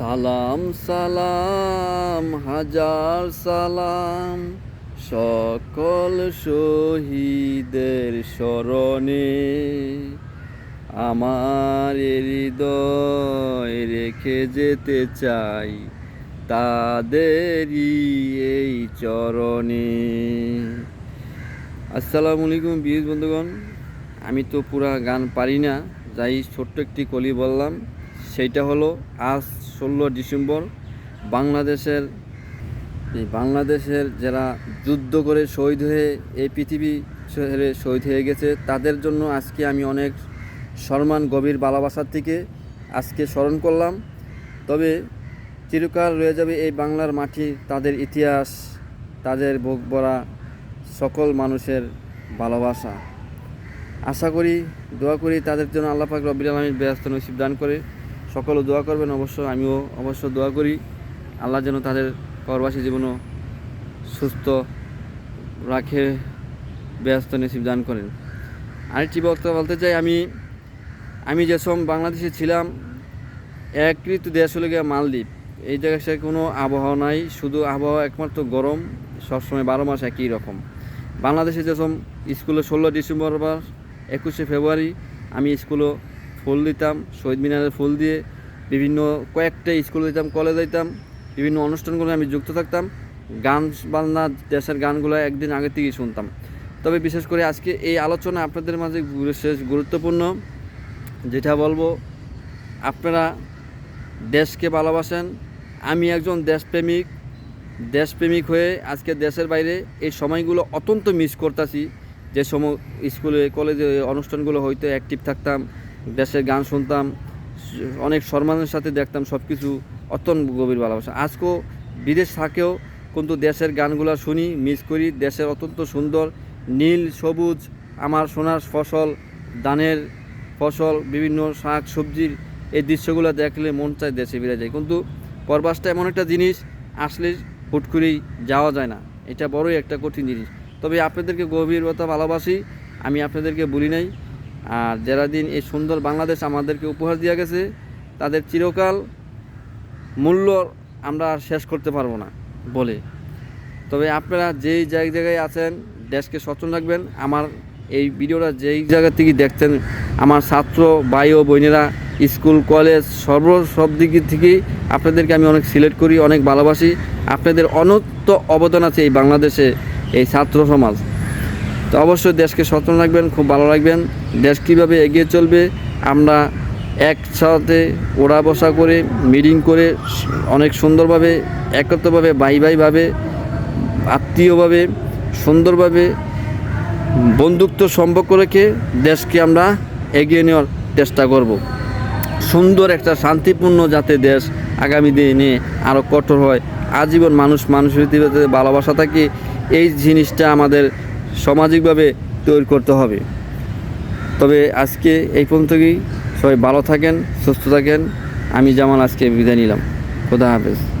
সালাম সালাম, হাজার সালাম। সকল শহীদের স্মরণে আমার হৃদয় রেখে যেতে চাই তাদেরই এই চরণে। আসসালামু আলাইকুম বিয়েজ বন্ধুগণ, আমি তো পুরা গান পারি না, যাই ছোট্ট একটি কলি বললাম। সেইটা হলো আজ ষোলো ডিসেম্বর, বাংলাদেশের এই বাংলাদেশের যারা যুদ্ধ করে শহীদ হয়ে এই পৃথিবী শহীদ হয়ে গেছে, তাদের জন্য আজকে আমি অনেক সম্মান, গভীর ভালোবাসার থেকে আজকে স্মরণ করলাম। তবে চিরকাল রয়ে যাবে এই বাংলার মাটি, তাদের ইতিহাস, তাদের ভোগ ভরা সকল মানুষের ভালোবাসা। আশা করি, দোয়া করি তাদের জন্য আল্লাহ পাক রব্বিল আলমীর ব্যস্ত নসিব দান করে। সকলে দোয়া করবেন, অবশ্য আমিও অবশ্য দোয়া করি। আল্লাহ যেন তাদের করবাসী জীবনও সুস্থ রাখে, ব্যস্ত নসিব দান করেন। আরেকটি বক্তব্য বলতে চাই, আমি আমি যে বাংলাদেশে ছিলাম, এক ঋতু দেশ হলে গিয়ে মালদ্বীপ। এই জায়গায় কোনো আবহাওয়া নাই, শুধু আবহাওয়া একমাত্র গরম, সবসময় বারো মাস একই রকম। বাংলাদেশে যেরকম স্কুলে ষোলো ডিসেম্বর বা একুশে ফেব্রুয়ারি, আমি স্কুলে ফুল দিতাম, শহীদ মিনারে ফুল দিয়ে বিভিন্ন কয়েকটা স্কুলে যেতাম কলেজ দিতাম, বিভিন্ন অনুষ্ঠানগুলো আমি যুক্ত থাকতাম। গান বাজনা, দেশের গানগুলো একদিন আগে থেকেই শুনতাম। তবে বিশেষ করে আজকে এই আলোচনা আপনাদের মাঝে বিশেষ গুরুত্বপূর্ণ, যেটা বলব, আপনারা দেশকে ভালোবাসেন, আমি একজন দেশপ্রেমিক দেশপ্রেমিক হয়ে আজকে দেশের বাইরে এই সময়গুলো অত্যন্ত মিস করতেছি। যে সময় স্কুলে, কলেজে অনুষ্ঠানগুলো হয়তো অ্যাক্টিভ থাকতাম দেশের গান শুনতাম, অনেক সম্মানের সাথে দেখতাম সব কিছু অত্যন্ত গভীর ভালোবাসা। আজকেও বিদেশ থাকেও কিন্তু দেশের গানগুলো শুনি, মিস করি। দেশের অত্যন্ত সুন্দর, নীল, সবুজ, আমার সোনার ফসল, ধানের ফসল, বিভিন্ন শাক সবজির এই দৃশ্যগুলো দেখলে মন চায় দেশে ফিরে যায় কিন্তু পরবাসটা এমন একটা জিনিস, আসলে হুট করেই যাওয়া যায় না। এটা বড়ই একটা কঠিন জিনিস। তবে আপনাদেরকে গভীরতা ভালোবাসি, আমি আপনাদেরকে বলি নাই। আর যারা দিন এই সুন্দর বাংলাদেশ আমাদেরকে উপহার দিয়ে গেছে, তাদের চিরকাল মূল্য আমরা শেষ করতে পারব না বলে। তবে আপনারা যেই জায়গা জায়গায় আছেন, দেশকে সচেতন রাখবেন। আমার এই ভিডিওটা যেই জায়গা থেকে দেখছেন, আমার ছাত্র ভাই ও বোনেরা, স্কুল, কলেজ, সর্ব সব দিক থেকেই আপনাদেরকে আমি অনেক সিলেক্ট করি, অনেক ভালোবাসি। আপনাদের অনন্ত অবদান আছে এই বাংলাদেশে, এই ছাত্র সমাজ। তো অবশ্যই দেশকে সচেতন রাখবেন, খুব ভালো রাখবেন। দেশ কীভাবে এগিয়ে চলবে, আমরা একসাথে ওড়া বসা করে, মিটিং করে, অনেক সুন্দরভাবে, একত্রভাবে বাই বাইভাবে আত্মীয়ভাবে, সুন্দরভাবে বন্ধুত্ব সম্পর্ক রেখে দেশকে আমরা এগিয়ে নেওয়ার চেষ্টা করব। সুন্দর একটা শান্তিপূর্ণ যাতে দেশ আগামী দিনে আরও কঠোর হয়। আজীবন মানুষ মানুষের ভালোবাসা থাকে, এই জিনিসটা আমাদের সামাজিকভাবে তৈরি করতে হবে। তবে আজকে এই পর্যন্তই। সবাই ভালো থাকেন, সুস্থ থাকেন। আমি জামাল আজকে বিদায় নিলাম। খোদা হাফেজ।